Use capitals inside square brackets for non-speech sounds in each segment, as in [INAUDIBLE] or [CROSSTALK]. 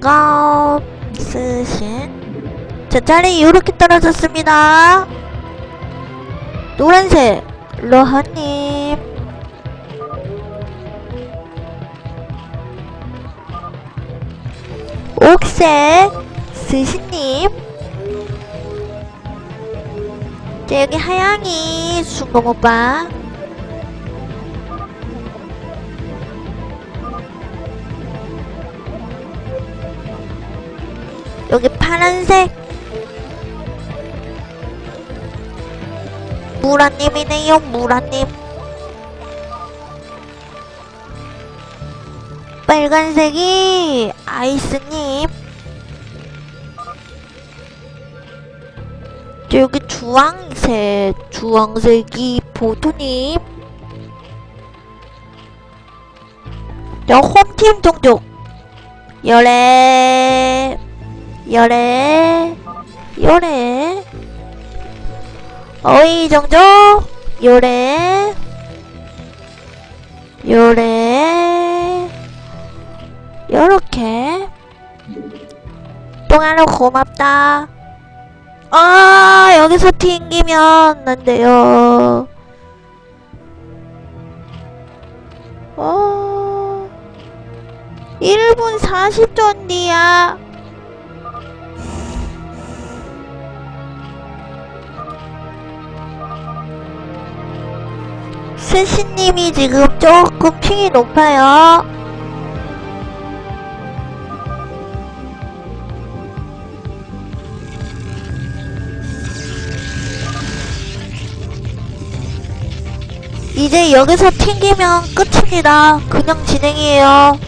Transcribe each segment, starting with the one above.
반갑 쓰신 자 자리 이렇게 떨어졌습니다. 노란색 로하님. 옥색 스시님. 자 여기 하양이 순공 오빠 파란색. 무라님이네요 무라님. 빨간색이 아이스님. 저 여기 주황색 주황색이 보토님. 저 홈팀 종족. 열애 열애 열애. 어이 정도 요래 요래 요렇게. 똥하러 고맙다. 아 여기서 튕기면 안 돼요. 어 1분 40초 뒤야 스시님이 지금 조금 핑이 높아요. 이제 여기서 튕기면 끝입니다. 그냥 진행이에요.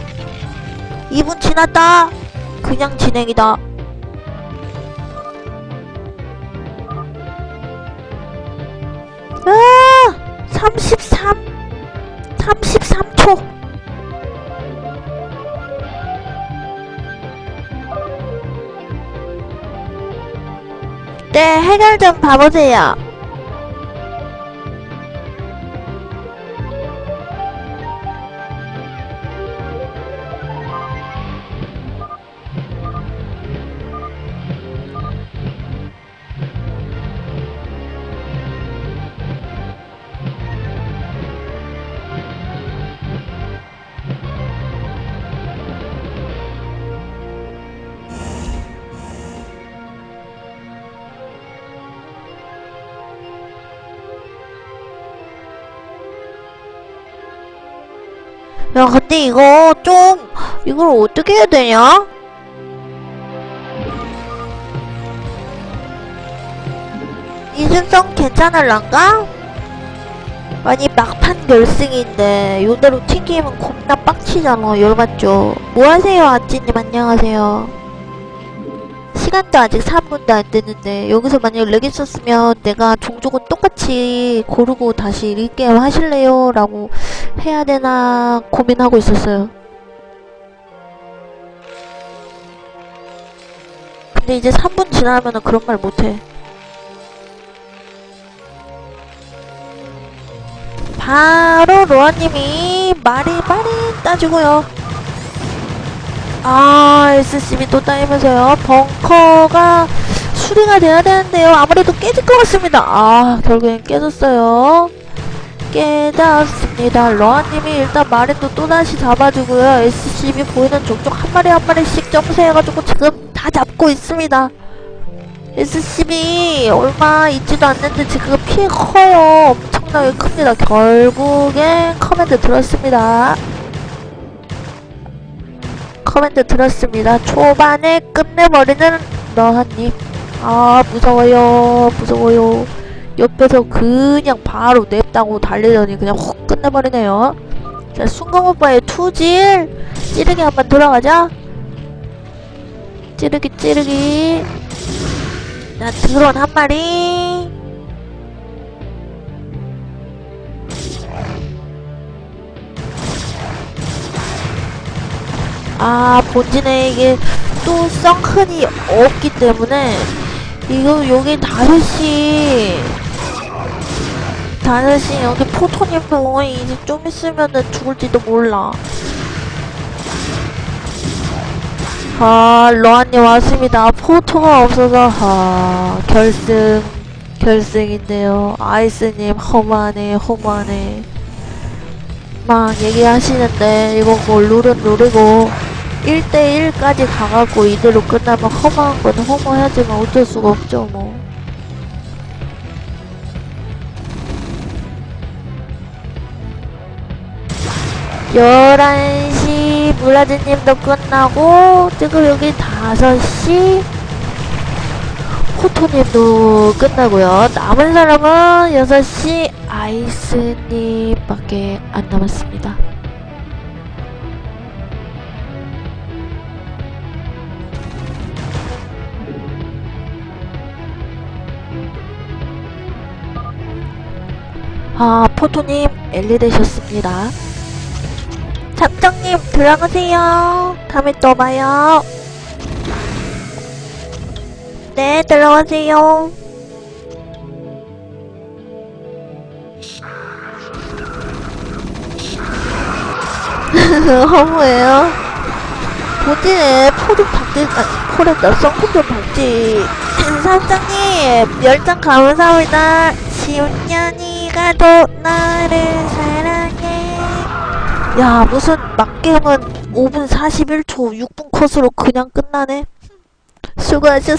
2분 지났다. 그냥 진행이다. 아! 33 33초. 네 해결 좀 봐보세요 야 근데 이거 좀 이걸 어떻게 해야 되냐? 이준성 괜찮을란가? 아니 막판 결승인데 요대로 튕기면 겁나 빡치잖아 열받죠 뭐하세요 아찌님 안녕하세요 시간도 아직 3분도 안 됐는데 여기서 만약 렉 있었으면 내가 종족은 똑같이 고르고 다시 일게임 하실래요? 라고 해야 되나 고민하고 있었어요. 근데 이제 3분 지나면은 그런 말 못해. 바로 로아님이 말이 말이 따지고요 아 SCB 또 따이면서요. 벙커가 수리가 돼야 되는데요. 아무래도 깨질 것 같습니다. 아 결국엔 깨졌어요. 깨졌습니다. 러아님이 일단 마린도 또다시 잡아주고요. SCB 보이는 종족 한 마리 한 마리씩 점수해가지고 지금 다 잡고 있습니다. SCB 얼마 있지도 않는데 지금 피해 커요. 엄청나게 큽니다. 결국엔 커맨드 들었습니다 커맨드 들었습니다. 초반에 끝내버리는 너한님. 아 무서워요 무서워요. 옆에서 그냥 바로 냅다고 달리더니 그냥 훅 끝내버리네요. 자 순간 오빠의 투질 찌르기 한번 돌아가자. 찌르기 찌르기. 자 드론 한 마리. 아 본진에 이게 또 썬큰이 없기 때문에 이거 여기 다섯시 다섯시 여기 포토님 병원이 이제 좀 있으면은 죽을지도 몰라 아, 로아님 왔습니다. 포토가 없어서, 아, 결승, 결승인데요. 아이스님, 허무하네, 허무하네. 막 얘기하시는데, 이거 뭐, 룰은 룰이고, 1대1까지 가갖고 이대로 끝나면 허무한 건 허무하지만 어쩔 수가 없죠, 뭐. 열한 시 무라즈님도 끝나고 지금 여기 다섯 시 포토님도 끝나고요. 남은 사람은 여섯 시 아이스님밖에 안 남았습니다. 아, 포토님 엘리 되셨습니다. 작정님 들어가세요. 다음에 또 봐요. 네, 들어가세요. [LAUGHS] 허무해요. 보지네, 포도 박지, 아, 코랬다, 썬코도 박지. [LAUGHS] 사장님, 열정 감사합니다. 10년이 가도 나를 사랑해. 야, 무슨 막게임은 5분 41초 6분 컷으로 그냥 끝나네? 수고하셨습니다.